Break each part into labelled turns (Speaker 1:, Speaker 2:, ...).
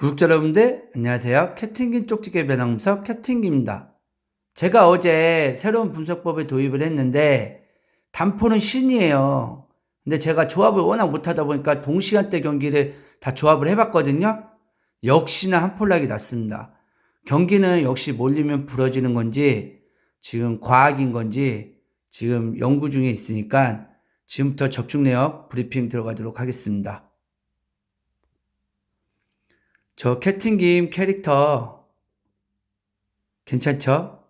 Speaker 1: 구독자 여러분들 안녕하세요. 캡틴김 쪽지게 배낭서 캡틴김입니다. 제가 어제 새로운 분석법을 도입을 했는데 단포는 신이에요. 근데 제가 조합을 워낙 못하다 보니까 동시간대 경기를 다 조합을 해봤거든요. 역시나 한폴락이 났습니다. 경기는 역시 몰리면 부러지는 건지 지금 과학인 건지 지금 연구 중에 있으니까 지금부터 적중 내역 브리핑 들어가도록 하겠습니다. 저 캡틴김 캐릭터 괜찮죠?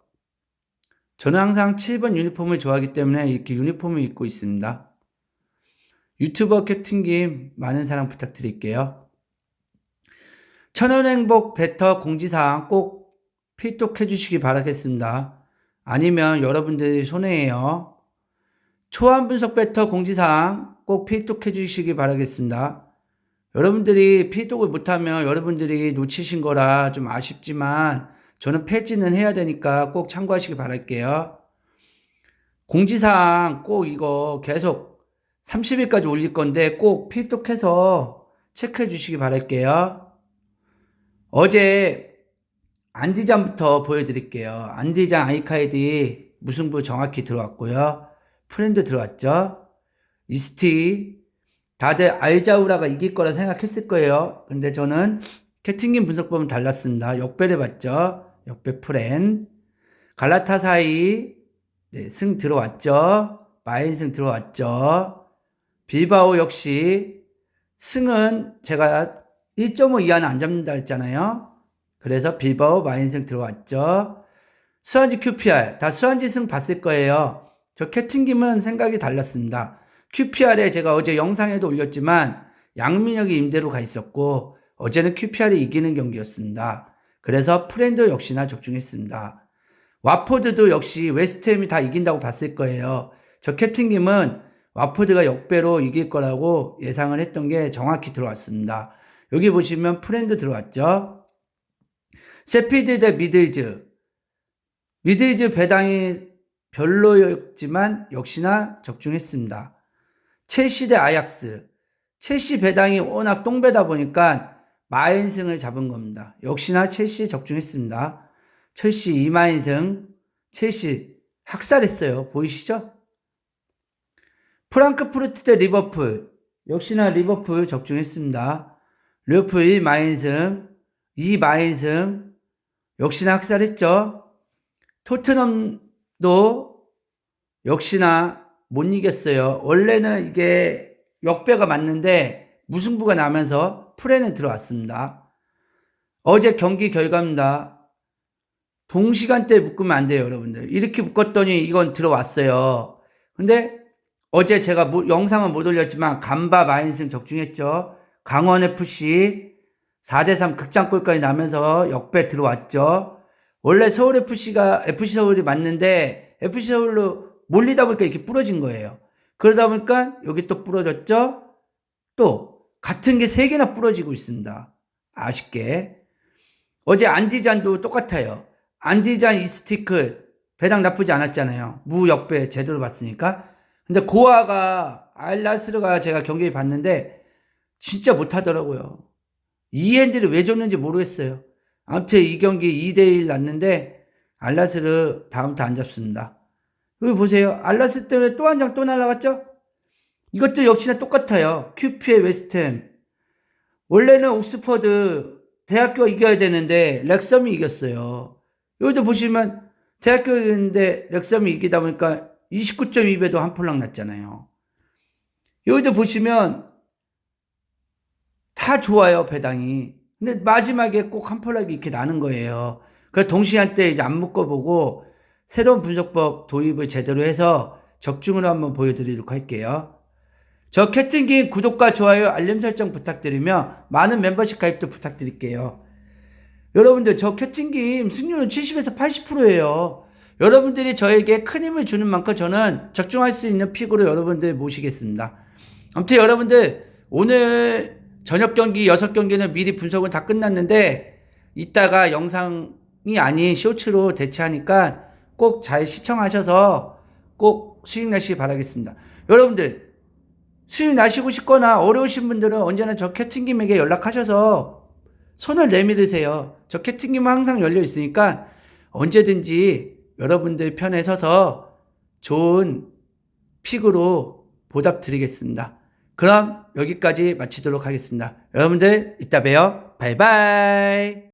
Speaker 1: 저는 항상 7번 유니폼을 좋아하기 때문에 이렇게 유니폼을 입고 있습니다. 유튜버 캡틴김 많은 사랑 부탁드릴게요. 천연행복 베터 공지사항 꼭 필독해 주시기 바라겠습니다. 아니면 여러분들이 손해예요. 초안 분석 베터 공지사항 꼭 필독해 주시기 바라겠습니다. 여러분들이 필독을 못하면 여러분들이 놓치신 거라 좀 아쉽지만 저는 폐지는 해야 되니까 꼭 참고하시기 바랄게요. 공지사항 꼭 이거 계속 30일까지 올릴 건데 꼭 필독해서 체크해 주시기 바랄게요. 어제 안디장부터 보여드릴게요. 안디장 아이카이디 무승부 정확히 들어왔고요. 프렌드 들어왔죠. 이스티 다들 알자우라가 이길 거라 생각했을 거예요. 근데 저는 캐팅긴 분석법은 달랐습니다. 역배를 봤죠. 역배 프렌. 갈라타사이 네, 승 들어왔죠. 마인승 들어왔죠. 빌바오 역시 승은 제가 1.5 이하는 안 잡는다 했잖아요. 그래서 빌바오 마인승 들어왔죠. 수완지 QPR 다 수완지 승 봤을 거예요. 저 캡틴김은 생각이 달랐습니다. QPR에 제가 어제 영상에도 올렸지만 양민혁이 임대로 가 있었고 어제는 QPR이 이기는 경기였습니다. 그래서 프렌드 역시나 적중했습니다. 와포드도 역시 웨스트햄이 다 이긴다고 봤을 거예요. 저 캡틴김은 와포드가 역배로 이길 거라고 예상을 했던 게 정확히 들어왔습니다. 여기 보시면 프렌드 들어왔죠. 세피드 대 미들즈. 미들즈 배당이 별로였지만 역시나 적중했습니다. 첼시 대 아약스. 첼시 배당이 워낙 똥배다 보니까 마인승을 잡은 겁니다. 역시나 첼시 적중했습니다. 첼시 2마인승. 첼시 학살했어요. 보이시죠? 프랑크푸르트 대 리버풀. 역시나 리버풀 적중했습니다. 리버풀 1마인승. 2마인승. 역시나 학살했죠? 토트넘도 역시나 못 이겼어요. 원래는 이게 역배가 맞는데 무승부가 나면서 프레는 들어왔습니다. 어제 경기 결과입니다. 동시간대에 묶으면 안 돼요, 여러분들. 이렇게 묶었더니 이건 들어왔어요. 근데 어제 제가 뭐, 영상은 못 올렸지만 간바 마인승 적중했죠. 강원FC 4대3 극장골까지 나면서 역배 들어왔죠. 원래 서울FC가 FC 서울이 맞는데 FC 서울로 몰리다 보니까 이렇게 부러진 거예요. 그러다 보니까 여기 또 부러졌죠? 또 같은 게 세 개나 부러지고 있습니다. 아쉽게. 어제 안디잔도 똑같아요. 안디잔 이스티클 배당 나쁘지 않았잖아요. 무역배 제대로 봤으니까. 근데 고아가 알라스르가 제가 경기를 봤는데 진짜 못하더라고요. 이 핸들을 왜 줬는지 모르겠어요. 아무튼 이 경기 2대1 났는데 알라스르 다음부터 안 잡습니다. 여기 보세요. 알라스 때문에 또 한 장 또 날라갔죠? 이것도 역시나 똑같아요. 큐피의 웨스템. 원래는 옥스퍼드 대학교가 이겨야 되는데 렉섬이 이겼어요. 여기도 보시면 대학교가 이겼는데 렉섬이 이기다 보니까 29.2배도 한 폴락 났잖아요. 여기도 보시면 다 좋아요, 배당이. 근데 마지막에 꼭 한 폴락이 이렇게 나는 거예요. 그래서 동시한때 이제 안 묶어보고 새로운 분석법 도입을 제대로 해서 적중으로 한번 보여드리도록 할게요. 저 캡틴김 구독과 좋아요, 알림 설정 부탁드리며 많은 멤버십 가입도 부탁드릴게요. 여러분들 저 캡틴김 승률은 70에서 80%예요. 여러분들이 저에게 큰 힘을 주는 만큼 저는 적중할 수 있는 픽으로 여러분들 모시겠습니다. 아무튼 여러분들 오늘 저녁 경기 6경기는 미리 분석은 다 끝났는데 이따가 영상이 아닌 쇼츠로 대체하니까 꼭 잘 시청하셔서 꼭 수익 내시기 바라겠습니다. 여러분들 수익 나시고 싶거나 어려우신 분들은 언제나 저 캡틴김에게 연락하셔서 손을 내밀으세요. 저 캐팅님은 항상 열려 있으니까 언제든지 여러분들 편에 서서 좋은 픽으로 보답 드리겠습니다. 그럼 여기까지 마치도록 하겠습니다. 여러분들 이따 봬요. 바이바이.